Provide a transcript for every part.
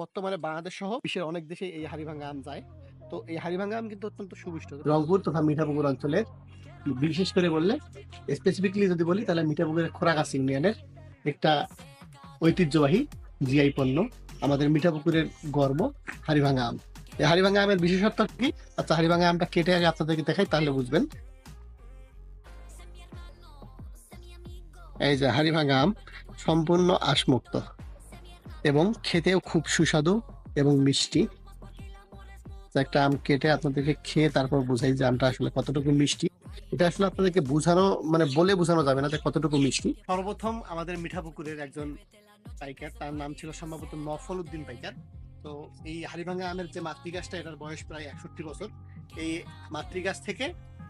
বর্তমানে বাংলাদেশ সহ বিশ্বের অনেক দেশে এই হাড়িভাঙ্গা আম যায়। তো এই হাড়িভাঙ্গা আম কিন্তু অত্যন্ত সুবিষ্ট। রংপুর তথা মিঠাপুকুর অঞ্চলের বিশেষ করে বললে স্পেসিফিকলি যদি বলি, তাহলে মিঠাপুকুরের খোরাগাছ ইউনিয়নের একটা ঐতিহ্যবাহী জিআই পণ্য, আমাদের মিঠাপুকুরের গর্ব, হাড়িভাঙ্গা আম। এই হাড়িভাঙ্গা আমের বিশেষত্ব কি? আচ্ছা হাড়িভাঙ্গা আমটা কেটে আগে আপনাদেরকে দেখাই, তাহলে বুঝবেন। এই যে হাড়িভাঙ্গা আম সম্পূর্ণ আঁশমুক্ত। এবং খেতেও খুব সুস্বাদু এবং মিষ্টি। একটা আম কেটে আপনাদেরকে খেয়ে তারপর বুঝাই যে আমটা আসলে কতটুকু মিষ্টি। এটা আসলে আপনাদেরকে বোঝানো মানে বলে বোঝানো যাবে না যে কতটুকু মিষ্টি। সর্বপ্রথম আমাদের মিঠাপুকুরের একজন পাইকার, তার নাম ছিল সম্ভবত নফল উদ্দিন পাইকার। তো এই হাড়িভাঙ্গা আমের যে মাতৃগাছটা, এটার বয়স প্রায় একষট্টি বছর। এই মাতৃগাছ থেকে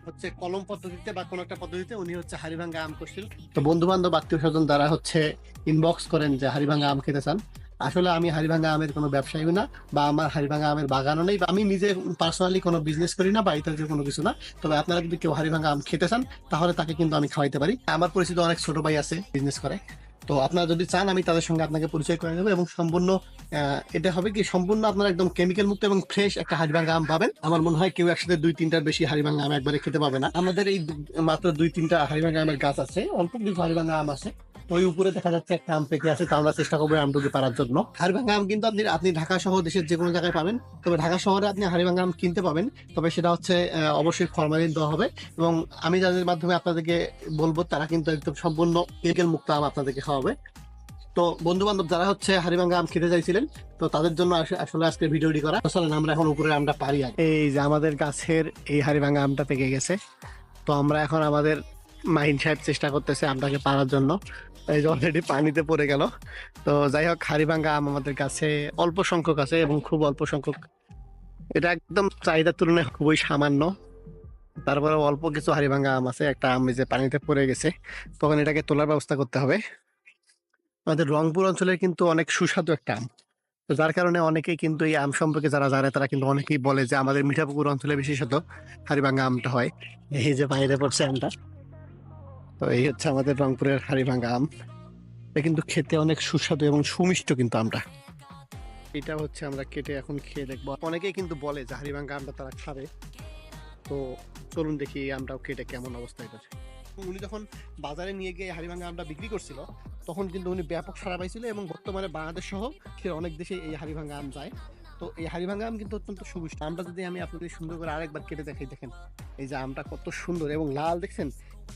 হচ্ছে কলম পদ্ধতিতে বা কোনো একটা পদ্ধতিতে উনি হচ্ছে হারিভাঙ্গা আম করছিল তো বন্ধু বান্ধব আত্মীয় স্বজন দ্বারা হচ্ছে ইনবক্স করেন যে হারিভাঙ্গা আম খেতে চান। আসলে আমি হারিভাঙ্গা আমের কোনো ব্যবসায়ী না বা আমার হারিভাঙ্গা আমের বাগানও নেই বা আমি নিজে পার্সোনালি কোনো বিজনেস করি না বা ইত্যাদি কোনো কিছু না। তবে আপনারা যদি কেউ হারিভাঙ্গা আম খেতে চান তাহলে তাকে কিন্তু আমি খাওয়াইতে পারি। আমার পরিচিত অনেক ছোট ভাই আছে বিজনেস করে। তো আপনারা যদি চান, আমি তাদের সঙ্গে আপনাকে পরিচয় করে দেবো এবং সম্পূর্ণ এটা হবে কি, সম্পূর্ণ আপনারা একদম কেমিক্যাল মুক্ত এবং ফ্রেশ একটা হাড়িভাঙ্গা আম পাবেন। আমার মনে হয় কেউ একসাথে দুই তিনটার বেশি হাড়িভাঙ্গা আম একবারে খেতে পাবে না। আমাদের এই মাত্র দুই তিনটা হাড়িভাঙ্গা আমের গাছ আছে, অল্প কিছু হাড়িভাঙ্গা আম আছে। ওই উপরে দেখা যাচ্ছে একটা আম পেকে আছে তা আমরা চেষ্টা করব আমটুকু পারার জন্য। হাড়িভাঙ্গা আম কিন্তু আপনি আপনি ঢাকা সহ দেশের যে কোনো জায়গায় পাবেন। তবে ঢাকা শহরে আপনি হাড়িভাঙ্গা আম কিনতে পাবেন। তবে সেটা হচ্ছে অবশ্যই ফরমালিন দেওয়া হবে। এবং আমি যাদের মাধ্যমে আপনাদেরকে বলব তারা কিন্তু একদম সম্পূর্ণ কেমিক্যাল মুক্ত আম আপনাদেরকে খাওয়াবে। তো বন্ধু বান্ধব যারা হচ্ছে হাড়িভাঙ্গা আম খেতে চাইছিলেন তো তাদের জন্য আস- আসলে আজকে ভিডিওটি করা। চলেন আমরা এখন উপরে আমটা পারি। এই যে আমাদের গাছের এই হাড়িভাঙ্গা আমটা পেকে গেছে। তো আমরা এখন আমাদের মাইন্ড সাহেব চেষ্টা করতেছে আমটাকে পারার জন্য। এই যে অলরেডি পানিতে পড়ে গেল। তো যাই হোক, হাড়িভাঙ্গা আম আমাদের কাছে অল্প সংখ্যক আছে এবং খুব অল্প সংখ্যক। এটা একদম চাহিদার তুলনায় খুবই সামান্য। তারপরে অল্প কিছু হাড়িভাঙ্গা আম আছে। একটা আম যে পানিতে পড়ে গেছে। তখন এটাকে তোলার ব্যবস্থা করতে হবে। আমাদের রংপুর অঞ্চলের কিন্তু অনেক সুস্বাদু একটা আম। তো যার কারণে অনেকেই কিন্তু এই আম সম্পর্কে যারা জানে, তারা কিন্তু অনেকেই বলে যে আমাদের মিঠাপুকুর অঞ্চলে বিশেষত হাড়িভাঙ্গা আমটা হয়। এই যে বাইরে পড়ছে আমটা। তো এই হচ্ছে আমাদের রংপুরের হাড়িভাঙ্গা আম। এটা কিন্তু খেতে অনেক সুস্বাদু এবং সুমিষ্ট কিন্তু আমটা। এটা হচ্ছে আমরা কেটে এখন খেয়ে দেখব। অনেকেই কিন্তু বলে যে হাড়িভাঙ্গা আমটা তারা খাবে। তো চলুন দেখি আমটাও কেটে কেমন অবস্থায় করছে উনি যখন বাজারে নিয়ে গিয়ে হাড়িভাঙ্গা আমটা বিক্রি করছিল, তখন কিন্তু উনি ব্যাপক সারা পাইছিল এবং বর্তমানে বাংলাদেশ সহ অনেক দেশে এই হাড়িভাঙ্গা আম যায়। তো এই হাড়িভাঙ্গা আম কিন্তু অত্যন্ত সুবিষ্ট আমটা যদি আমি আপনাদের সুন্দর করে আরেকবার কেটে দেখাই, দেখেন। এই যে আমটা কত সুন্দর এবং লাল, দেখছেন?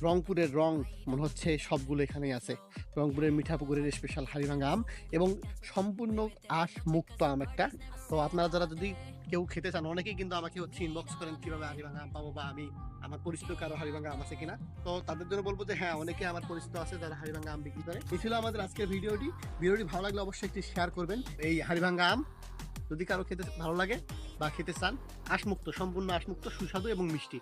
রংপুরের রং মনে হচ্ছে সবগুলো এখানেই আছে। রংপুরের মিঠাপুকুরের স্পেশাল হাড়িভাঙ্গা আম এবং সম্পূর্ণ আঁশ মুক্ত আম একটা। তো আপনারা যারা যদি কেউ খেতে চান, অনেকেই কিন্তু আমাকে হচ্ছে ইনবক্স করেন, কীভাবে হাড়িভাঙ্গা আম পাবো বা আমি আমার পরিচিত কারও হাড়িভাঙ্গা আম আছে কিনা। তো তাদের জন্য বলব যে হ্যাঁ অনেকে আমার পরিচিত আছে যারা হাড়িভাঙ্গা আম বিক্রি করে। এই ছিল আমাদের আজকের ভিডিওটি। ভিডিওটি ভালো লাগলে অবশ্যই একটি শেয়ার করবেন। এই হাড়িভাঙ্গা আম যদি কারও খেতে ভালো লাগে বা খেতে চান, আশমুক্ত, সম্পূর্ণ আশমুক্ত, সুস্বাদু এবং মিষ্টি।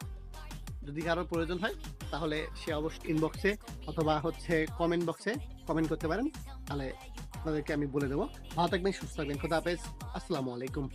যদি কারোর প্রয়োজন হয়, তাহলে সে অবশ্যই ইনবক্সে অথবা হচ্ছে কমেন্ট বক্সে কমেন্ট করতে পারেন। তাহলে আপনাদেরকে আমি বলে দেবো। ভালো থাকবেন, সুস্থ থাকবেন। খোদা হাফেজ। আসসালামু আলাইকুম।